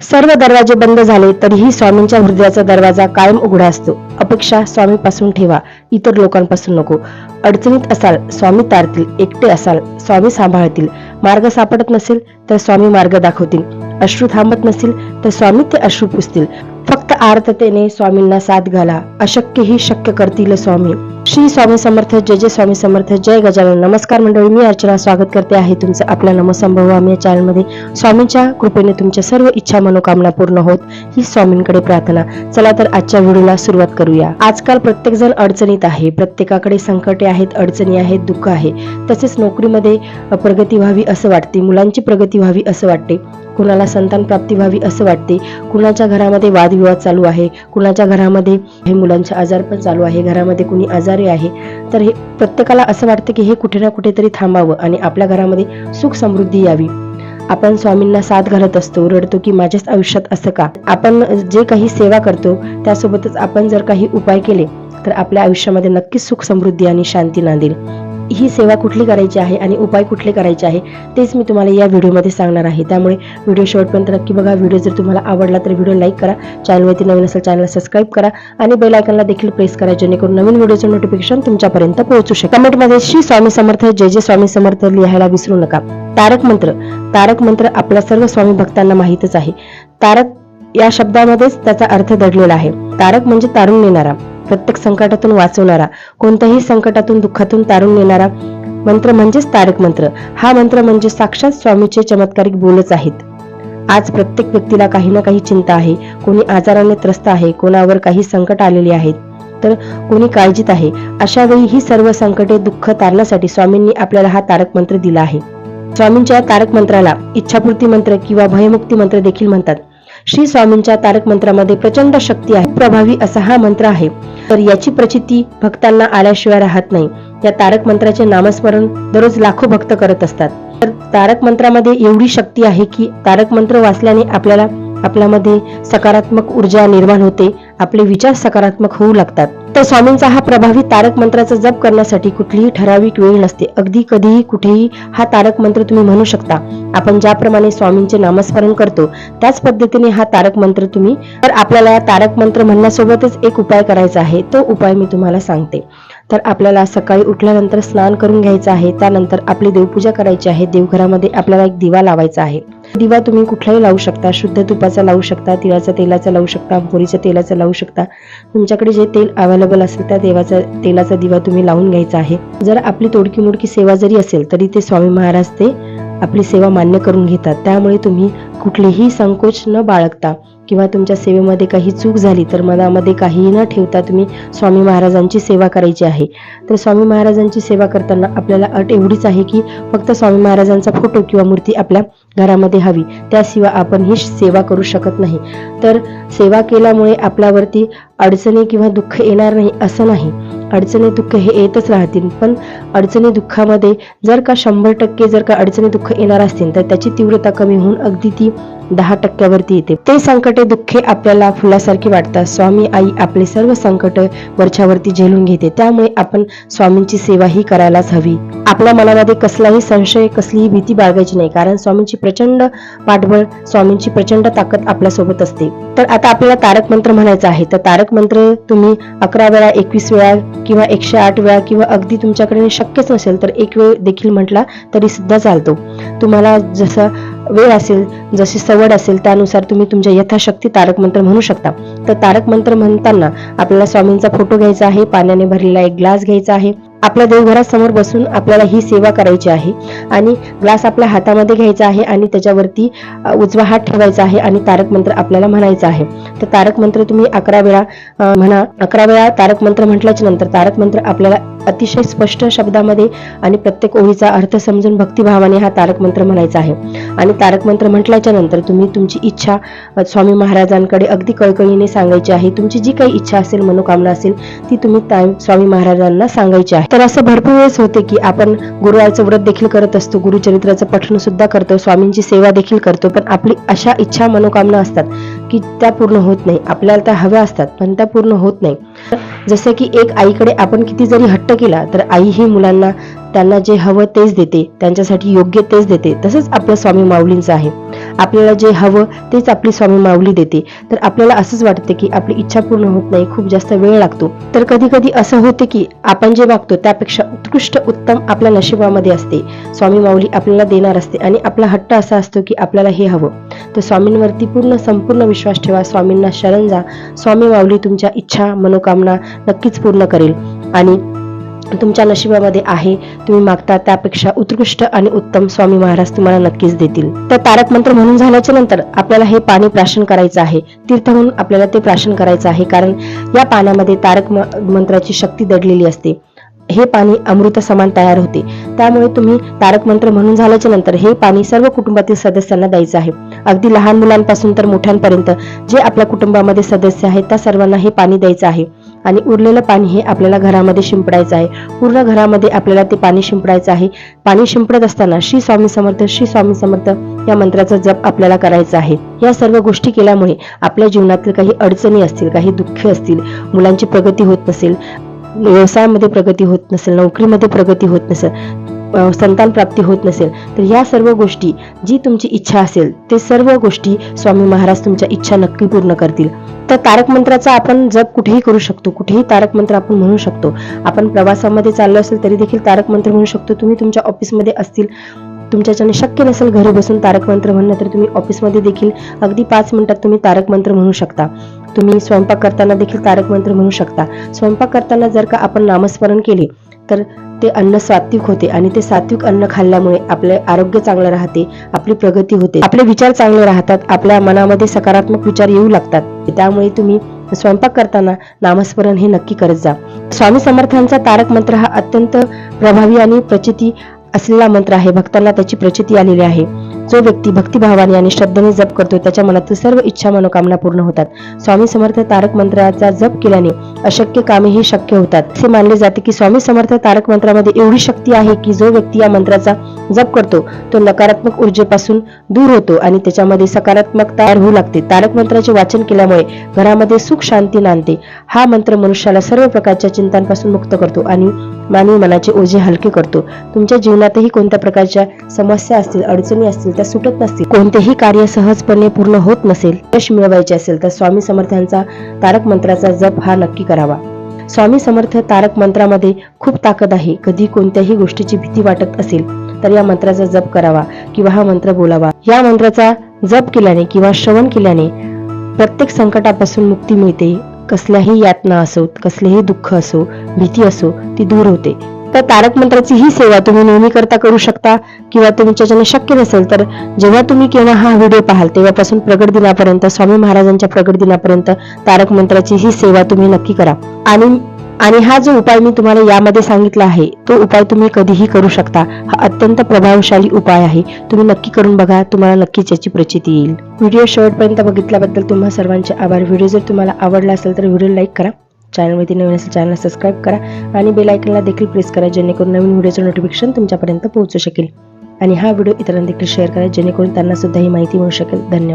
सर्व दरवाजे बंद झाले तरीही स्वामींच्या हृदयाचा दरवाजा कायम उघडा असतो. अपेक्षा स्वामीपासून ठेवा इतर लोकांपासून नको. अडचणीत असाल स्वामी तारतील एकटे असाल स्वामी सांभाळतील. मार्ग सापडत नसेल तर स्वामी मार्ग दाखवतील. अश्रू थांबत नसेल तर स्वामी ते अश्रू पुसतील. फक्त आर्ततेने स्वामींना साथ घाला. अशक्य ही शक्य करतील स्वामी. श्री स्वामी समर्थ जय जय स्वामी समर्थ जय गजानन. नमस्कार मंडळी मी अर्चना स्वागत करते आहे तुमचं आपल्या नमसंभव. या चॅनलमध्ये स्वामींच्या कृपेने तुमच्या सर्व इच्छा मनोकामना पूर्ण होत ही स्वामींकडे प्रार्थना. चला तर आजच्या व्हिडिओला सुरुवात करूया. आजकाल प्रत्येक जण अडचणीत आहे. प्रत्येकाकडे संकटे आहेत अडचणी आहेत दुःख आहे. तसेच नोकरीमध्ये प्रगती व्हावी असं वाटते मुलांची प्रगती व्हावी असं वाटते. कुणाला संतान प्राप्ती व्हावी असं वाटते. कुणाच्या घरामध्ये वादविवाद चालू आहे? कुणाच्या घरामध्ये हे मुलांचे आजार पण चालू आहे? घरामध्ये कुणी आजारी आहे? तर हे प्रत्येकाला असं वाटतं की हे कुठे ना कुठेतरी थांबावं आणि आपल्या घरामध्ये सुख समृद्धी यावी. आपण स्वामींना साथ घालत असतो रडतो की माझ्याच आयुष्यात असं का? आपण जे काही सेवा करतो त्यासोबतच आपण जर काही उपाय केले तर आपल्या आयुष्यामध्ये नक्कीच सुख समृद्धी आणि शांती नांदेल. ही सेवा कुठली करायची आहे आणि उपाय कुठले करायचे आहे तेच मी तुम्हाला या व्हिडिओमध्ये सांगणार आहे. त्यामुळे व्हिडिओ शेवटपर्यंत नक्की बघा. व्हिडिओ जर तुम्हाला आवडला तर व्हिडिओ लाईक करा. चॅनलवरती नवीन असेल चॅनल सबस्क्राईब करा आणि बेल आयकनला देखील प्रेस करा जेणेकरून नवीन व्हिडिओचं नोटिफिकेशन तुमच्यापर्यंत पोहोचू शकेल. कमेंटमध्ये श्री स्वामी समर्थ जय जय स्वामी समर्थ लिहायला विसरू नका. तारक मंत्र. तारक मंत्र आपल्या सर्व स्वामी भक्तांना माहीतच आहे. तारक या शब्दामध्येच त्याचा अर्थ दडलेला आहे. तारक म्हणजे तारून नेणारा प्रत्येक संकटातून वाचवणारा कोणत्याही संकटातून दुःखातून तारून नेणारा मंत्र म्हणजेच तारक मंत्र. हा मंत्र म्हणजे साक्षात स्वामीचे चमत्कारिक बोलच आहेत. आज प्रत्येक व्यक्तीला काही ना काही चिंता आहे. कोणी आजाराने त्रस्त आहे कोणावर काही संकट आलेले आहेत. तर कोणी काळजीत आहे. अशा वेळी ही सर्व संकटे दुःख तारण्यासाठी स्वामींनी आपल्याला हा तारक मंत्र दिला आहे. स्वामींच्या तारक मंत्राला इच्छापूर्ती मंत्र किंवा भयमुक्ती मंत्र देखील म्हणतात. श्री स्वामींच्या तारक मंत्रामध्ये प्रचंड शक्ती आहे. प्रभावी असा हा मंत्र आहे. तर याची प्रचिती भक्तांना आल्याशिवाय राहत नाही. या तारक मंत्राचे नामस्मरण दररोज लाखो भक्त करत असतात. तर तारक मंत्रामध्ये एवढी शक्ती आहे की तारक मंत्र वाचल्याने आपल्याला आपल्यामध्ये सकारात्मक ऊर्जा निर्माण होते आपले विचार सकारात्मक होऊ लागतात. तर स्वामींचा हा प्रभावी तारक मंत्राचा जप करण्यासाठी कुठलीही ठराविक वेळ नसते. अगदी कधीही कुठेही हा तारक मंत्र तुम्ही म्हणू शकता. आपण ज्याप्रमाणे स्वामींचे नामस्मरण करतो त्याच पद्धतीने हा तारक मंत्र तुम्ही तर आपल्याला या तारक मंत्र म्हणण्यासोबतच एक उपाय करायचा आहे. तो उपाय मी तुम्हाला सांगते. तर आपल्याला सकाळी उठल्यानंतर स्नान करून घ्यायचं आहे. त्यानंतर आपली देवपूजा करायची आहे. देवघरामध्ये आपल्याला एक दिवा लावायचा आहे. दिवा तुम्ही कुठलाही लावू शकता शुद्ध तुपाचा लावू शकता तिळाचा तेलाचा लावू शकता मोहरीच्या तेलाचा लावू शकता. तुमच्याकडे जे तेल अवेलेबल असेल त्या देवाचा तेलाचा दिवा तुम्ही लावून घ्यायचा आहे. जर आपली तोडकी मोडकी सेवा जरी असेल तरी ते स्वामी महाराज ते आपली सेवा मान्य करून घेतात. त्यामुळे तुम्ही कुठलेही संकोच न बाळगता किंवा तुमच्या सेवेमध्ये काही चूक झाली तर मनामध्ये काहीही न ठेवता तुम्ही स्वामी महाराजांची सेवा करायची आहे. तर स्वामी महाराजांची सेवा करताना आपल्याला अट एवढीच आहे की फक्त स्वामी महाराजांचा फोटो किंवा मूर्ती आपल्या घरामध्ये हवी. त्याशिवाय आपण ही सेवा करू शकत नाही. तर सेवा केल्यामुळे आपल्यावरती अडचणी किंवा दुःख येणार नाही असं नाही. अडचणी दुःख हे येतच राहतील. पण अडचणी दुःखामध्ये जर का शंभर टक्के जर का अडचणी दुःख येणार असतील तर त्याची तीव्रता कमी होऊन अगदी ती दहा टक्क्यावरती येते. ते संकटे दुःखे आपल्याला फुलासारखी वाटतात. स्वामी आई आपले सर्व संकट वरच्यावरती झेलून घेते. त्यामुळे आपण स्वामींची सेवा ही करायलाच हवी. आपल्या मनामध्ये कसलाही संशय कसलीही भीती बाळगायची नाही. कारण स्वामींची प्रचंड पाठबळ स्वामींची प्रचंड ताकद आपल्यासोबत असते. तर आता आपल्याला तारक मंत्र म्हणायचं आहे. तर तारक मंत्र तुम्ही अकरा वेळा एकवीस वेळा किंवा एकशे आठ वेळा किंवा अगदी तुमच्याकडे शक्यच नसेल तर एक वेळ देखील म्हटला तरी सुद्धा चालतो. तुम्हाला जसं वेळ असेल जशी सवड असेल त्यानुसार तुम्ही तुमच्या यथाशक्ती तारक मंत्र म्हणू शकता. तर तारक मंत्र म्हणताना आपल्याला स्वामींचा फोटो घ्यायचा आहे पाण्याने भरलेला एक ग्लास घ्यायचा आहे. आपल्या देवघरासमोर बसून आपल्याला ही सेवा करायची आहे. आणि ग्लास आपल्या हातामध्ये घ्यायचा आहे आणि त्याच्यावरती उजवा हात ठेवायचा आहे आणि तारक मंत्र आपल्याला म्हणायचा आहे. तर तारक मंत्र तुम्ही अकरा वेळा म्हणा. अकरा वेळा तारक मंत्र म्हटल्याच्या नंतर तारक मंत्र आपल्याला अतिशय स्पष्ट शब्दामध्ये आणि प्रत्येक ओळीचा अर्थ समजून भक्तिभावाने हा तारक मंत्र म्हणायचा आहे. आणि तारक मंत्र म्हटल्याच्या नंतर तुम्ही तुमची इच्छा स्वामी महाराजांकडे अगदी कळकळीने सांगायची आहे. तुमची जी काही इच्छा असेल मनोकामना असेल ती तुम्ही स्वामी महाराजांना सांगायची आहे. तर असं भरपूर वेळेस होते की आपण गुरुवारचं व्रत देखील करत असतो गुरुचरित्राचं पठण सुद्धा करतो स्वामींची सेवा देखील करतो पण आपली अशा इच्छा मनोकामना असतात. की त्या पूर्ण होत नाही. आपल्याला त्या हव्या असतात पण त्या पूर्ण होत नाही. जसं की एक आईकडे आपण किती जरी हट्ट केला तर आई ही मुलांना त्यांना जे हवं तेच देते त्यांच्यासाठी योग्य तेच देते. तसंच आपलं स्वामी माऊलींचं आहे. आपल्याला जे हवं तेच आपली स्वामी माऊली देते. तर आपल्याला असंच वाटते की आपली इच्छा पूर्ण होत नाही खूप जास्त वेळ लागतो. तर कधी कधी असं होते की आपण जे मागतो त्यापेक्षा उत्कृष्ट उत्तम आपल्या नशिबामध्ये असते. स्वामी माऊली आपल्याला देणार असते आणि आपला हट्ट असा असतो की आपल्याला हे हवं. तर स्वामींवरती पूर्ण संपूर्ण विश्वास ठेवा स्वामींना शरण जा. स्वामी माऊली तुमच्या इच्छा मनोकामना नक्कीच पूर्ण करेल. आणि तुमच्या नशिबामध्ये आहे. तुम्ही मागता त्यापेक्षा उत्कृष्ट आणि उत्तम स्वामी महाराज तुम्हाला नक्कीच देतील. तर तारक मंत्र म्हणून झाल्याच्यानंतर आपल्याला हे पाणी प्राशन करायचं आहे. तीर्थ म्हणून आपल्याला ते प्राशन करायचं आहे. कारण या पाण्यामध्ये तारक मंत्राची शक्ती दडलेली असते. हे पाणी अमृत समान तयार होते. त्यामुळे तुम्ही तारक मंत्र म्हणून झाल्याच्यानंतर हे पाणी सर्व कुटुंबातील सदस्यांना द्यायचं आहे. अगदी लहान मुलांपासून तर मोठ्यांपर्यंत जे आपल्या कुटुंबामध्ये सदस्य आहेत त्या सर्वांना हे पाणी द्यायचं आहे. आणि उरलेलं पाणी हे आपल्याला घरामध्ये शिंपडायचं आहे. पूर्ण घरामध्ये आपल्याला ते पाणी शिंपडायचं आहे. पाणी शिंपडत असताना श्री स्वामी समर्थ श्री स्वामी समर्थ या मंत्राचा जप आपल्याला करायचा आहे. या सर्व गोष्टी केल्यामुळे आपल्या जीवनातील काही अडचणी असतील काही दुःख असतील मुलांची प्रगती होत नसेल व्यवसायामध्ये प्रगती होत नसेल नोकरीमध्ये प्रगती होत नसेल संतान प्राप्ती होत नसेल तर या सर्व गोष्टी जी तुमची इच्छा असेल ते सर्व गोष्टी स्वामी महाराज तुमच्या इच्छा नक्की पूर्ण करतील. तर तारक मंत्राचा आपण जप कुठेही करू शकतो कुठेही तारक मंत्र आपण म्हणू शकतो. आपण प्रवासामध्ये चाललो असेल तरी देखील तारक मंत्र म्हणू शकतो. तुम्ही तुमच्या ऑफिसमध्ये असतील तुमच्याच्याने शक्य नसेल घरी बसून तारक मंत्र म्हणणं तर तुम्ही ऑफिसमध्ये देखील अगदी पाच मिनिटात तुम्ही तारक मंत्र म्हणू शकता. तुम्ही स्वयंपाक करताना देखील तारक मंत्र म्हणू शकता. स्वयंपाक करताना जर का आपण नामस्मरण केले तर ते अन्न सात्विक होते आणि ते सात्विक अन्न खाल्ल्यामुळे आपले आरोग्य चांगलं राहते आपली प्रगती होते. आपले विचार चांगले राहतात आपल्या मनामध्ये सकारात्मक विचार येऊ लागतात. त्यामुळे तुम्ही स्वयंपाक करताना नामस्मरण हे नक्की करत जा. स्वामी समर्थांचा तारक मंत्र हा अत्यंत प्रभावी आणि प्रचिती असलेला मंत्र आहे. भक्तांना त्याची प्रचिती आलेली आहे. जो व्यक्ती भक्तिभावाने आणि श्रद्धेने जप करतो त्याच्या मनातील सर्व इच्छा मनोकामना पूर्ण होतात. स्वामी समर्थ तारक मंत्राचा जप केल्याने अशक्य कामेही शक्य होतात. असे मानले जाते की स्वामी समर्थ तारक मंत्रामध्ये एवढी शक्ती आहे की जो व्यक्ती या मंत्राचा जप करतो तो नकारात्मक ऊर्जेपासून दूर होतो आणि त्याच्यामध्ये सकारात्मक तयार होऊ लागते. तारक मंत्राचे वाचन केल्यामुळे घरामध्ये सुख शांती नांदते. हा मंत्र मनुष्याला सर्व प्रकारच्या चिंतांपासून मुक्त करतो आणि मानवी मनाचे ओझे हलके करतो. तुमच्या जीवनातही कोणत्या प्रकारच्या समस्या असतील अडचणी असतील त्या सुटत नसतील. कोणतेही कार्य सहजपणे पूर्ण होत नसेल यश मिळवायचे असेल तर स्वामी समर्थांचा तारक मंत्राचा जप हा नक्की करावा. स्वामी समर्थ तारक मंत्रामध्ये खूप ताकद आहे. कधी कोणत्याही गोष्टीची भीती वाटत असेल तर या मंत्राचा जप करावा किंवा हा मंत्र बोलावा. या मंत्राचा जप केल्याने किंवा श्रवण केल्याने प्रत्येक संकटापासून मुक्ती मिळते. कसल्याही यातना असो कसलेही दुःख असो भीती असो ती दूर होते. तर तारक मंत्राची ही सेवा तुम्ही नेहमी करता करू शकता किंवा तुमच्याच्याने शक्य नसेल तर जेव्हा तुम्ही केव्हा हा व्हिडिओ पाहाल तेव्हापासून प्रगट दिनापर्यंत स्वामी महाराजांच्या प्रगट दिनापर्यंत तारक मंत्राची ही सेवा तुम्ही नक्की करा. आणि आणि हा जो उपाय मी तुम्हाला यामध्ये सांगितला आहे तो उपाय तुम्ही कधीही करू शकता. हा अत्यंत प्रभावशाली उपाय आहे. तुम्ही नक्की करून बघा तुम्हाला नक्कीच याची प्रचिती येईल. व्हिडिओ शेवटपर्यंत बघितल्याबद्दल तुम्हा सर्वांचे आभार. व्हिडिओ जर तुम्हाला आवडला असेल तर व्हिडिओ लाईक करा. चॅनलमध्ये नवीन असेल चॅनल सबस्क्राईब करा आणि बेलायकनला देखील प्रेस करा जेणेकरून नवीन व्हिडिओचं नोटिफिकेशन तुमच्यापर्यंत पोहोचू शकेल. आणि हा व्हिडिओ इतरांना देखील शेअर करा जेणेकरून त्यांना सुद्धा ही माहिती मिळू शकेल. धन्यवाद.